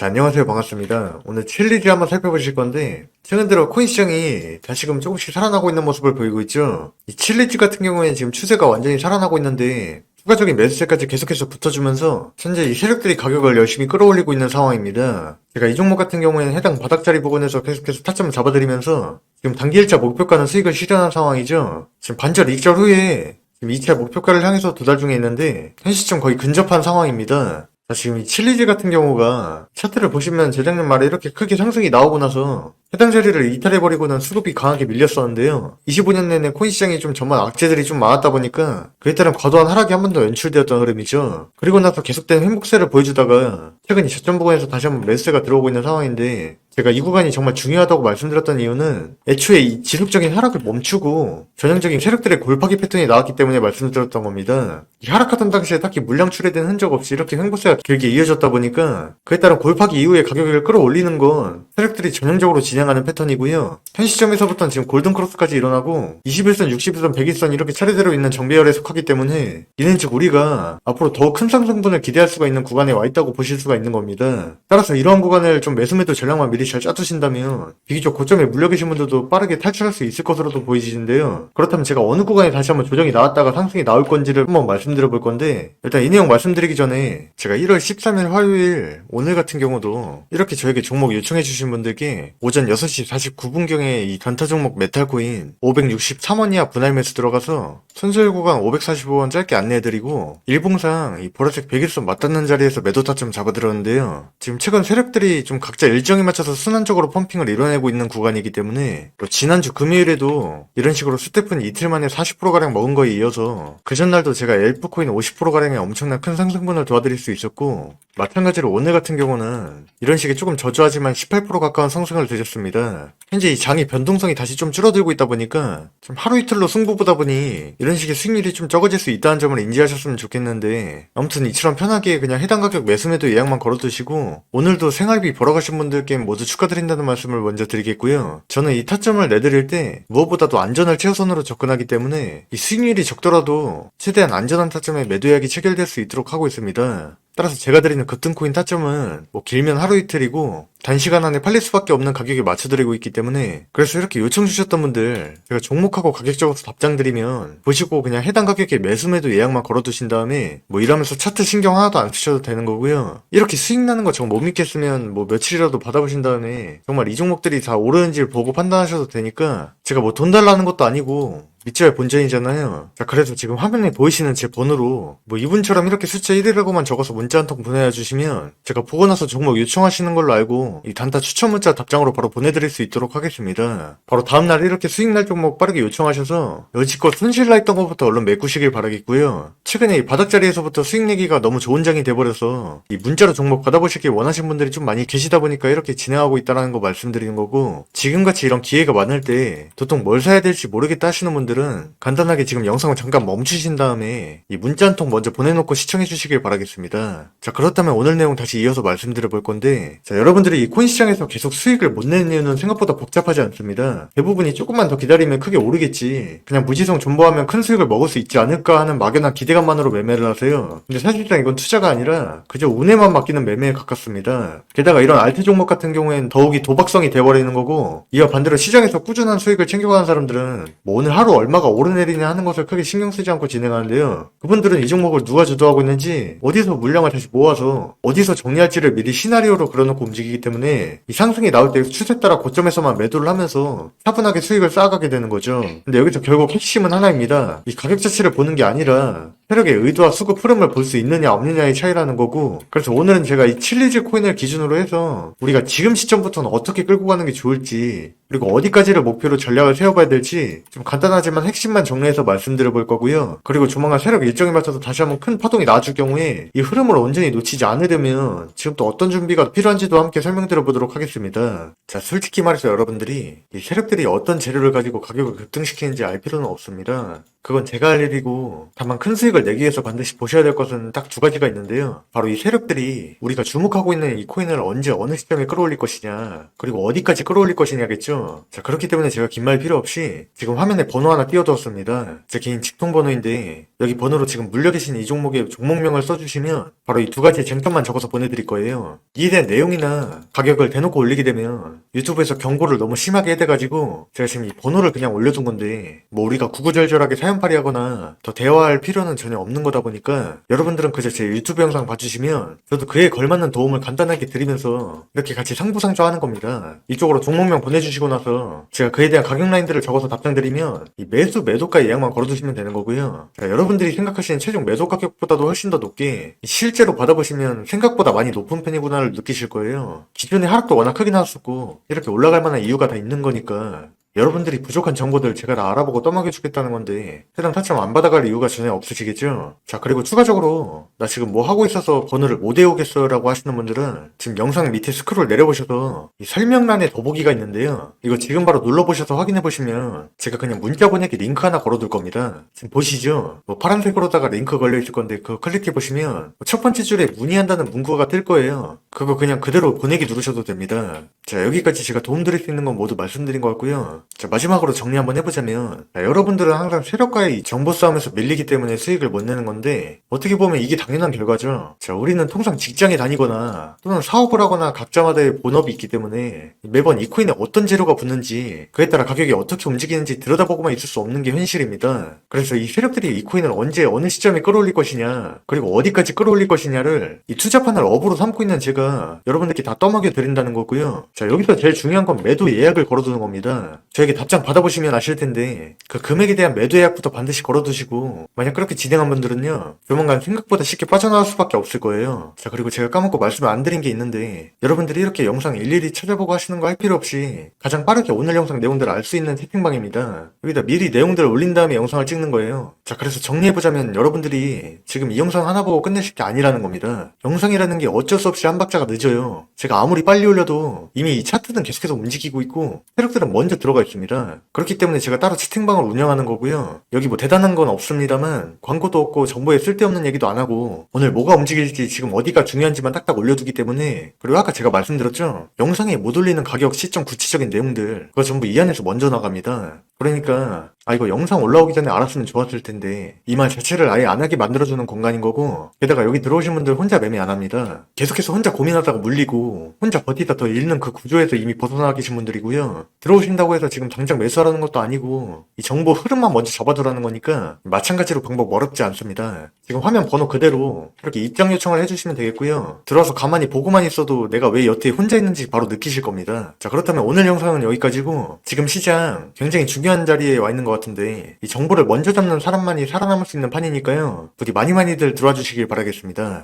자, 안녕하세요. 반갑습니다. 오늘 챌리지 한번 살펴보실 건데, 최근 들어 코인 시장이 다시금 조금씩 살아나고 있는 모습을 보이고 있죠. 이 챌리지 같은 경우에는 지금 추세가 완전히 살아나고 있는데, 추가적인 매수세까지 계속해서 붙어주면서, 현재 이 세력들이 가격을 열심히 끌어올리고 있는 상황입니다. 제가 이 종목 같은 경우에는 해당 바닥자리 부근에서 계속해서 타점을 잡아드리면서, 지금 단기 1차 목표가는 수익을 실현한 상황이죠. 지금 반절 익절 후에, 지금 2차 목표가를 향해서 도달 중에 있는데, 현 시점 거의 근접한 상황입니다. 자, 지금 이 칠리즈 같은 경우가 차트를 보시면 재작년 말에 이렇게 크게 상승이 나오고 나서 해당 자리를 이탈해버리고는 수급이 강하게 밀렸었는데요. 25년 내내 코인 시장이 좀 전만 악재들이 좀 많았다 보니까 그에 따른 과도한 하락이 한 번 더 연출되었던 흐름이죠. 그리고 나서 계속된 회복세를 보여주다가 최근 이 저점 부근에서 다시 한번 매수세가 들어오고 있는 상황인데 제가 이 구간이 정말 중요하다고 말씀드렸던 이유는 애초에 이 지속적인 하락을 멈추고 전형적인 세력들의 골파기 패턴이 나왔기 때문에 말씀드렸던 겁니다. 이 하락하던 당시에 딱히 물량 출해된 흔적 없이 이렇게 횡보세가 길게 이어졌다 보니까 그에 따른 골파기 이후에 가격을 끌어올리는 건 세력들이 전형적으로 진행하는 패턴이고요. 현 시점에서부터는 지금 골든크로스까지 일어나고 21선, 60선, 100일선 이렇게 차례대로 있는 정배열에 속하기 때문에 이는 즉 우리가 앞으로 더 큰 상승분을 기대할 수가 있는 구간에 와 있다고 보실 수가 있는 겁니다. 따라서 이러한 구간을 좀 매수매도 전략만 미리 잘 짜두신다면 비교적 고점에 물려 계신 분들도 빠르게 탈출할 수 있을 것으로도 보이시는데요. 그렇다면 제가 어느 구간에 다시 한번 조정이 나왔다가 상승이 나올 건지를 한번 말씀드려 볼 건데 일단 이 내용 말씀드리기 전에 제가 1월 13일 화요일 오늘 같은 경우도 이렇게 저에게 종목 요청해 주신 분들께 오전 6시 49분경에 이 단타 종목 메탈코인 563원 이하 분할 매수 들어가서 순수일 구간 545원 짧게 안내해드리고 일봉상 이 보라색 100일선 맞닿는 자리에서 매도 타점 잡아들었는데요. 지금 최근 세력들이 좀 각자 일정에 맞춰서 순환적으로 펌핑을 이뤄내고 있는 구간이기 때문에 또 지난주 금요일에도 이런 식으로 스태프는 이틀 만에 40%가량 먹은 거에 이어서 그 전날도 제가 엘프코인 50%가량의 엄청난 큰 상승분을 도와드릴 수 있었고 마찬가지로 오늘 같은 경우는 이런 식의 조금 저조하지만 18% 가까운 상승을 드렸습니다. 현재 이 장이 변동성이 다시 좀 줄어들고 있다 보니까 좀 하루 이틀로 승부보다 보니 이런 식의 수익률이 좀 적어질 수 있다는 점을 인지하셨으면 좋겠는데 아무튼 이처럼 편하게 그냥 해당 가격 매수매도 예약만 걸어두시고 오늘도 생활비 벌어가신 분들께 모두 축하드린다는 말씀을 먼저 드리겠고요. 저는 이 타점을 내드릴 때 무엇보다도 안전을 최우선으로 접근하기 때문에 이 수익률이 적더라도 최대한 안전한 타점에 매도 예약이 체결될 수 있도록 하고 있습니다. 따라서 제가 드리는 급등코인 타점은 뭐 길면 하루 이틀이고 단시간 안에 팔릴 수밖에 없는 가격에 맞춰드리고 있기 때문에 그래서 이렇게 요청 주셨던 분들 제가 종목하고 가격 적어서 답장 드리면 보시고 그냥 해당 가격에 매수매도 예약만 걸어두신 다음에 뭐 이러면서 차트 신경 하나도 안 쓰셔도 되는 거고요. 이렇게 수익 나는 거 정말 못 믿겠으면 뭐 며칠이라도 받아보신 다음에 정말 이 종목들이 다 오르는지를 보고 판단하셔도 되니까 제가 뭐 돈 달라는 것도 아니고 믿져야 본전이잖아요. 자, 그래서 지금 화면에 보이시는 제 번호로 뭐 이분처럼 이렇게 숫자 1이라고만 적어서 문자 한 통 보내어 주시면 제가 보고 나서 종목 요청하시는 걸로 알고 이 단타 추천 문자 답장으로 바로 보내드릴 수 있도록 하겠습니다. 바로 다음날 이렇게 수익 날 종목 빠르게 요청하셔서 여지껏 손실 나 있던 것부터 얼른 메꾸시길 바라겠고요. 최근에 이 바닥자리에서부터 수익 내기가 너무 좋은 장이 돼버려서 이 문자로 종목 받아보시길 원하시는 분들이 좀 많이 계시다 보니까 이렇게 진행하고 있다는 거 말씀드리는 거고 지금같이 이런 기회가 많을 때 도통 뭘 사야 될지 모르겠다 하시는 분들은 간단하게 지금 영상을 잠깐 멈추신 다음에 이 문자 한 통 먼저 보내놓고 시청해 주시길 바라겠습니다. 자 그렇다면 오늘 내용 다시 이어서 말씀드려 볼 건데 자 여러분들이 이 코인 시장에서 계속 수익을 못 내는 이유는 생각보다 복잡하지 않습니다. 대부분이 조금만 더 기다리면 크게 오르겠지 그냥 무지성 존버하면 큰 수익을 먹을 수 있지 않을까 하는 막연한 기대감만으로 매매를 하세요. 근데 사실상 이건 투자가 아니라 그저 운에만 맡기는 매매에 가깝습니다. 게다가 이런 알트 종목 같은 경우엔 더욱이 도박성이 돼버리는 거고 이와 반대로 시장에서 꾸준한 수익을 챙겨가는 사람들은 뭐 오늘 하루 얼마가 오르내리냐 하는 것을 크게 신경 쓰지 않고 진행하는데요. 그분들은 이 종목을 누가 주도하고 있는지 어디서 물량을 다시 모아서 어디서 정리할지를 미리 시나리오로 그려놓고 움직이기 때문에 이 상승이 나올 때 추세 따라 고점에서만 매도를 하면서 차분하게 수익을 쌓아가게 되는 거죠. 근데 여기서 결국 핵심은 하나입니다. 이 가격 자체를 보는 게 아니라 세력의 의도와 수급 흐름을 볼 수 있느냐 없느냐의 차이라는 거고 그래서 오늘은 제가 이 칠리즈 코인을 기준으로 해서 우리가 지금 시점부터는 어떻게 끌고 가는 게 좋을지 그리고 어디까지를 목표로 전략을 세워봐야 될지 좀 간단하지만 핵심만 정리해서 말씀드려 볼 거고요. 그리고 조만간 세력 일정에 맞춰서 다시 한번 큰 파동이 나줄 경우에 이 흐름을 온전히 놓치지 않으려면 지금 또 어떤 준비가 필요한지도 함께 설명드려 보도록 하겠습니다. 자, 솔직히 말해서 여러분들이 이 세력들이 어떤 재료를 가지고 가격을 급등시키는지 알 필요는 없습니다. 그건 제가 할 일이고 다만 큰 수익을 내기 위해서 반드시 보셔야 될 것은 딱 두 가지가 있는데요. 바로 이 세력들이 우리가 주목하고 있는 이 코인을 언제 어느 시점에 끌어올릴 것이냐 그리고 어디까지 끌어올릴 것이냐겠죠. 자 그렇기 때문에 제가 긴 말 필요 없이 지금 화면에 번호 하나 띄워두었습니다. 제 개인 직통 번호인데 여기 번호로 지금 물려 계신 이 종목의 종목명을 써주시면 바로 이 두 가지 쟁점만 적어서 보내드릴 거예요. 이에 대한 내용이나 가격을 대놓고 올리게 되면 유튜브에서 경고를 너무 심하게 해대가지고 제가 지금 이 번호를 그냥 올려둔 건데 뭐 우리가 구구절절하게 사 연팔이 하거나 더 대화할 필요는 전혀 없는 거다 보니까 여러분들은 그저 제 유튜브 영상 봐주시면 저도 그에 걸맞는 도움을 간단하게 드리면서 이렇게 같이 상부상조 하는 겁니다. 이쪽으로 종목명 보내주시고 나서 제가 그에 대한 가격 라인들을 적어서 답장드리면 이 매수 매도가 예약만 걸어두시면 되는 거고요. 자, 여러분들이 생각하시는 최종 매도 가격보다도 훨씬 더 높게 실제로 받아보시면 생각보다 많이 높은 편이구나를 느끼실 거예요. 기존의 하락도 워낙 크긴 하셨고 이렇게 올라갈 만한 이유가 다 있는 거니까 여러분들이 부족한 정보들 제가 다 알아보고 떠먹여 주겠다는 건데 해당 타점 안 받아갈 이유가 전혀 없으시겠죠? 자 그리고 추가적으로 나 지금 뭐 하고 있어서 번호를 못 외우겠어 라고 하시는 분들은 지금 영상 밑에 스크롤 내려보셔서 이 설명란에 더보기가 있는데요 이거 지금 바로 눌러보셔서 확인해 보시면 제가 그냥 문자 보내기 링크 하나 걸어둘 겁니다 지금 보시죠? 뭐 파란색으로다가 링크 걸려 있을 건데 그거 클릭해 보시면 뭐첫 번째 줄에 문의한다는 문구가 뜰 거예요 그거 그냥 그대로 보내기 누르셔도 됩니다 자 여기까지 제가 도움드릴 수 있는 건 모두 말씀드린 것 같고요 자, 마지막으로 정리 한번 해보자면, 자, 여러분들은 항상 세력과의 이 정보 싸움에서 밀리기 때문에 수익을 못 내는 건데, 어떻게 보면 이게 당연한 결과죠. 자, 우리는 통상 직장에 다니거나, 또는 사업을 하거나 각자마다의 본업이 있기 때문에, 매번 이 코인에 어떤 재료가 붙는지, 그에 따라 가격이 어떻게 움직이는지 들여다보고만 있을 수 없는 게 현실입니다. 그래서 이 세력들이 이 코인을 언제, 어느 시점에 끌어올릴 것이냐, 그리고 어디까지 끌어올릴 것이냐를, 이 투자판을 업으로 삼고 있는 제가 여러분들께 다 떠먹여 드린다는 거고요. 자, 여기서 제일 중요한 건 매도 예약을 걸어두는 겁니다. 저에게 답장 받아보시면 아실 텐데 그 금액에 대한 매도 예약부터 반드시 걸어두시고 만약 그렇게 진행한 분들은요 조만간 생각보다 쉽게 빠져나올 수밖에 없을 거예요 자 그리고 제가 까먹고 말씀을 안 드린 게 있는데 여러분들이 이렇게 영상 일일이 찾아보고 하시는 거 할 필요 없이 가장 빠르게 오늘 영상 내용들을 알 수 있는 채팅방입니다 여기다 미리 내용들을 올린 다음에 영상을 찍는 거예요 자 그래서 정리해보자면 여러분들이 지금 이 영상 하나 보고 끝내실 게 아니라는 겁니다 영상이라는 게 어쩔 수 없이 한 박자가 늦어요 제가 아무리 빨리 올려도 이미 이 차트는 계속해서 움직이고 있고 세력들은 먼저 들어가 있습니다. 그렇기 때문에 제가 따로 채팅방을 운영하는 거고요. 여기 뭐 대단한 건 없습니다만 광고도 없고 정보에 쓸데없는 얘기도 안 하고 오늘 뭐가 움직일지 지금 어디가 중요한지만 딱딱 올려두기 때문에 그리고 아까 제가 말씀드렸죠. 영상에 못 올리는 가격, 시점, 구체적인 내용들 그거 전부 이 안에서 먼저 나갑니다. 그러니까 아 이거 영상 올라오기 전에 알았으면 좋았을 텐데 이 말 자체를 아예 안 하게 만들어주는 공간인 거고 게다가 여기 들어오신 분들 혼자 매매 안 합니다. 계속해서 혼자 고민하다가 물리고 혼자 버티다 더 잃는 그 구조에서 이미 벗어나 계신 분들이고요. 들어오신다고 해서 지금 당장 매수하라는 것도 아니고 이 정보 흐름만 먼저 잡아두라는 거니까 마찬가지로 방법 어렵지 않습니다. 지금 화면 번호 그대로 이렇게 입장 요청을 해주시면 되겠고요. 들어와서 가만히 보고만 있어도 내가 왜 여태에 혼자 있는지 바로 느끼실 겁니다. 자 그렇다면 오늘 영상은 여기까지고 지금 시장 굉장히 중요한 자리에 와 있는 것 같은데 이 정보를 먼저 잡는 사람만이 살아남을 수 있는 판이니까요. 부디 많이 많이들 들어와 주시길 바라겠습니다.